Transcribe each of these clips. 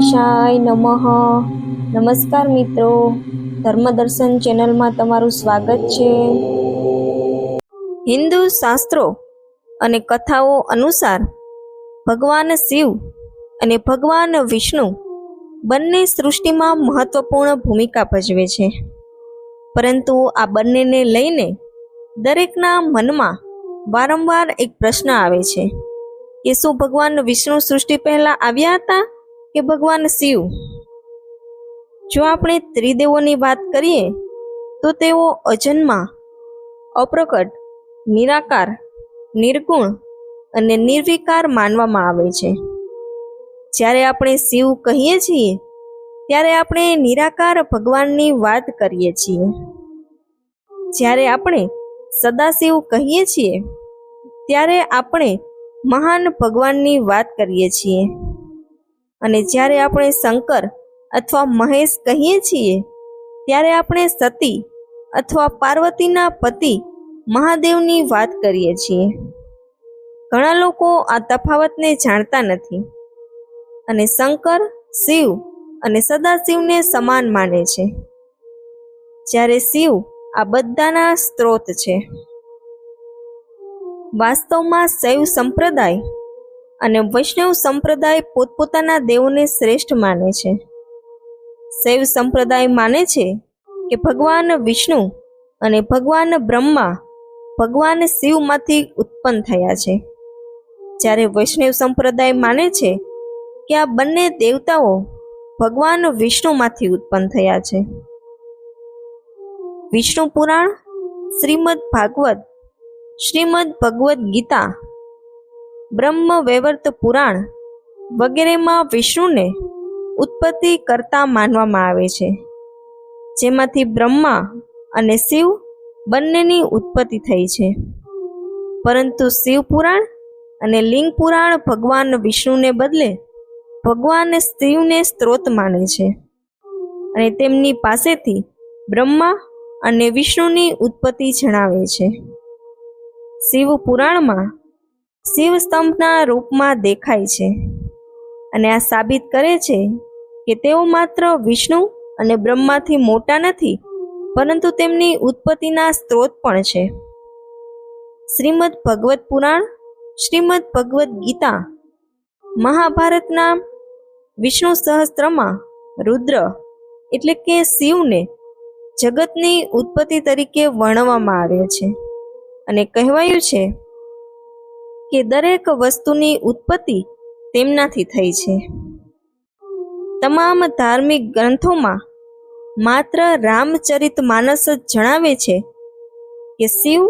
ગણેશાય નમઃ. નમસ્કાર મિત્રો. ધર્મદર્શન ચેનલમાં તમારું સ્વાગત છે. હિન્દુ શાસ્ત્રો અને કથાઓ અનુસાર ભગવાન શિવ અને ભગવાન વિષ્ણુ બંને સૃષ્ટિમાં મહત્વપૂર્ણ ભૂમિકા ભજવે છે. પરંતુ આ બંનેને લઈને દરેકના મનમાં વારંવાર એક પ્રશ્ન આવે છે કે શું ભગવાન વિષ્ણુ સૃષ્ટિ પહેલાં આવ્યા હતા? કે ભગવાન શિવ? જો આપણે ત્રિદેવોની વાત કરીએ, તો તેઓ અજન્મા, અપ્રકટ, નિરાકાર, નિર્ગુણ અને નિર્વિકાર માનવામાં આવે છે. જ્યારે આપણે શિવ કહીએ છીએ, ત્યારે આપણે નિરાકાર ભગવાનની વાત કરીએ છીએ. જ્યારે આપણે સદાશિવ કહીએ છીએ, ત્યારે આપણે મહાન ભગવાનની વાત કરીએ છીએ. અને જ્યારે આપણે શંકર અથવા મહેશ કહીએ છીએ, ત્યારે આપણે સતી અથવા પાર્વતીના પતિ મહાદેવની વાત કરીએ છીએ. ઘણા લોકો આ તફાવતને જાણતા નથી અને શંકર શિવ અને સદાશિવને સમાન માને છે. જ્યારે શિવ આ બધાના સ્ત્રોત છે. વાસ્તવમાં શૈવ સંપ્રદાય અને વૈષ્ણવ સંપ્રદાય પોતપોતાના દેવોને શ્રેષ્ઠ માને છે. શૈવ સંપ્રદાય માને છે કે ભગવાન વિષ્ણુ અને ભગવાન બ્રહ્મા ભગવાન શિવમાંથી ઉત્પન્ન થયા છે. જ્યારે વૈષ્ણવ સંપ્રદાય માને છે કે આ બંને દેવતાઓ ભગવાન વિષ્ણુમાંથી ઉત્પન્ન થયા છે. વિષ્ણુ પુરાણ શ્રીમદ ભાગવત, શ્રીમદ ભગવદ્ ગીતા બ્રહ્મ વૈવર્ત પુરાણ વગેરેમાં વિષ્ણુને ઉત્પત્તિ કરતા માનવામાં આવે છે. જેમાંથી બ્રહ્મા અને શિવ બંનેની ઉત્પત્તિ થઈ છે. પરંતુ શિવ પુરાણ અને લિંગ પુરાણ ભગવાન વિષ્ણુને બદલે ભગવાન શિવને સ્ત્રોત માને છે. અને તેમની પાસેથી બ્રહ્મા અને વિષ્ણુની ઉત્પત્તિ જણાવે છે. શિવ પુરાણમાં શિવ સ્તંભના રૂપમાં દેખાય છે. અને આ સાબિત કરે છે કે તેઓ માત્ર વિષ્ણુ અને બ્રહ્માથી મોટા નથી, પરંતુ તેમની ઉત્પત્તિના સ્ત્રોત પણ છે. શ્રીમદ ભગવત પુરાણ, શ્રીમદ ભગવદ્ ગીતા, મહાભારતના વિષ્ણુ સહસ્ત્રમાં રુદ્ર એટલે કે શિવને જગતની ઉત્પત્તિ તરીકે વર્ણવવામાં આવે છે. અને કહેવાયું છે કે દરેક વસ્તુની ઉત્પત્તિ તેમનાથી થઈ છે. તમામ ધાર્મિક ગ્રંથોમાં માત્ર રામચરિત માનસ જ જણાવે છે કે શિવ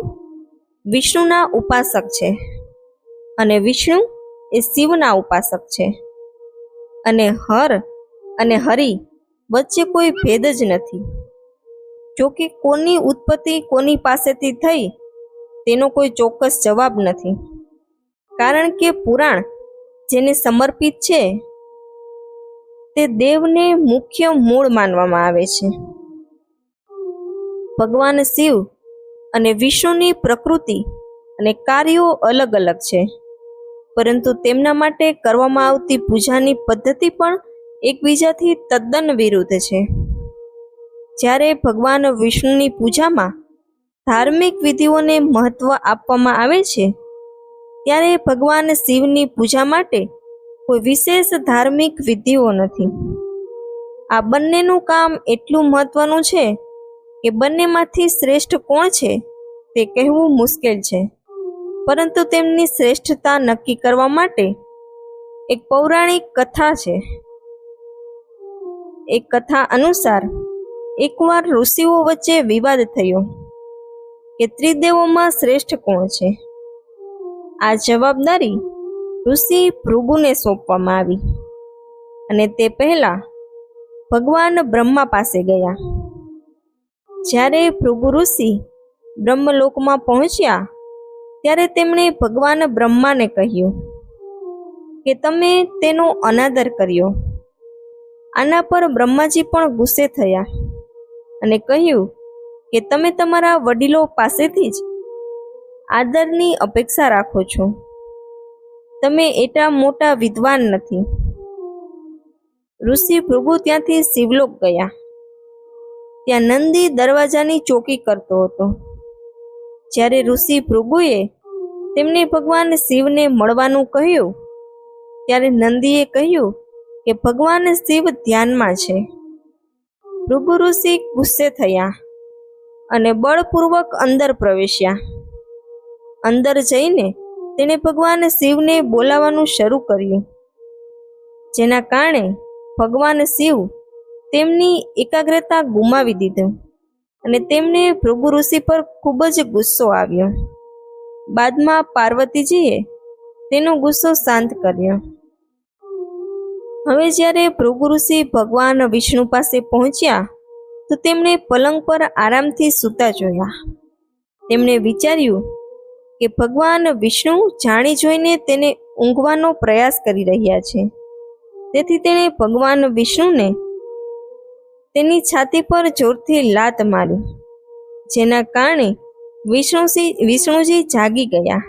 વિષ્ણુના ઉપાસક છે અને વિષ્ણુ એ શિવના ઉપાસક છે. અને હર અને હરિ વચ્ચે કોઈ ભેદ જ નથી. જોકે કોની ઉત્પત્તિ કોની પાસેથી થઈ તેનો કોઈ ચોક્કસ જવાબ નથી. કારણ કે પુરાણ જેને સમર્પિત છે, તે દેવને મુખ્ય મૂળ માનવામાં આવે છે. ભગવાન શિવ અને વિષ્ણુની પ્રકૃતિ અને કાર્યો અલગ અલગ છે, પરંતુ તેમના માટે કરવામાં આવતી પૂજાની પદ્ધતિ પણ એકબીજાથી તદ્દન વિરુદ્ધ છે. જ્યારે ભગવાન વિષ્ણુની પૂજામાં ધાર્મિક વિધિઓને મહત્વ આપવામાં આવે છે ત્યારે ભગવાન શિવની પૂજા માટે કોઈ વિશેષ ધાર્મિક વિધિઓ નથી. આ બંનેનું કામ એટલું મહત્વનું છે કે બંનેમાંથી શ્રેષ્ઠ કોણ છે તે કહેવું મુશ્કેલ છે. પરંતુ તેમની શ્રેષ્ઠતા નક્કી કરવા માટે એક પૌરાણિક કથા છે. એક કથા અનુસાર એકવાર ઋષિઓ વચ્ચે વિવાદ થયો કે ત્રિદેવોમાં શ્રેષ્ઠ કોણ છે? આ જવાબદારી ઋષિ ભૃગુને સોંપવામાં આવી. અને તે પહેલા ભગવાન બ્રહ્મા પાસે ગયા. જ્યારે ભૃગુ ઋષિ બ્રહ્મલોકમાં પહોંચ્યા, ત્યારે તેમણે ભગવાન બ્રહ્માને કહ્યું કે તમે તેનો અનાદર કર્યો. આના પર બ્રહ્માજી પણ ગુસ્સે થયા અને કહ્યું કે તમે તમારા વડીલો પાસેથી જ આદરની અપેક્ષા રાખો છો. તમે એટલા મોટા વિદ્વાન નથી. ઋષિ ભૃગુ ત્યાંથી શિવલોક ગયા. ત્યાં નંદી દરવાજાની ચોકી કરતો હતો. જ્યારે ઋષિ ભૃગુએ તેમને ભગવાન શિવને મળવાનું કહ્યું, ત્યારે નંદીએ કહ્યું કે ભગવાન શિવ ધ્યાનમાં છે. ભૃગુ ઋષિ ગુસ્સે થયા અને બળપૂર્વક અંદર પ્રવેશ્યા. અંદર જઈને તેણે ભગવાન શિવને બોલાવવાનું શરૂ કર્યું. જેના કારણે ભગવાન શિવ તેમની એકાગ્રતા ગુમાવી દીધી અને તેમને ભૃગુ ઋષિ પર ખૂબ જ ગુસ્સો આવ્યો. બાદમાં પાર્વતીજીએ તેનો ગુસ્સો શાંત કર્યો. હવે જ્યારે ભૃગુ ઋષિ ભગવાન વિષ્ણુ પાસે પહોંચ્યા, તો તેમણે પલંગ પર આરામથી સૂતા જોયા. તેમણે વિચાર્યું કે ભગવાન વિષ્ણુ જાણી જોઈને તેને ઊંઘવાનો પ્રયાસ કરી રહ્યા છે. તેથી તેણે ભગવાન વિષ્ણુને તેની છાતી પર જોરથી લાત મારી, જેના કારણે વિષ્ણુસિંહ વિષ્ણુજી જાગી ગયા.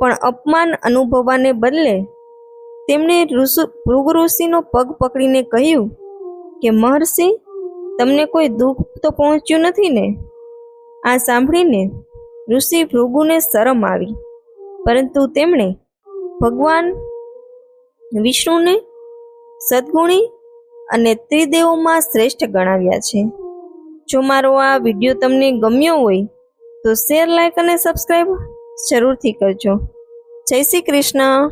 પણ અપમાન અનુભવવાને બદલે તેમણે ઋષુ, ભૃગુ ઋષિનો પગ પકડીને કહ્યું કે, મહર્ષિ, તમને કોઈ દુઃખ તો પહોંચ્યું નથી ને? આ સાંભળીને ઋષિ ભૃગુને શરમ આવી. પરંતુ તેમણે ભગવાન વિષ્ણુને સદગુણી અને ત્રિદેવોમાં શ્રેષ્ઠ ગણાવ્યા છે. જો મારો આ વીડિયો તમને ગમ્યો હોય, તો શેર લાઈક અને સબસ્ક્રાઈબ જરૂરથી કરજો. જય શ્રી કૃષ્ણ.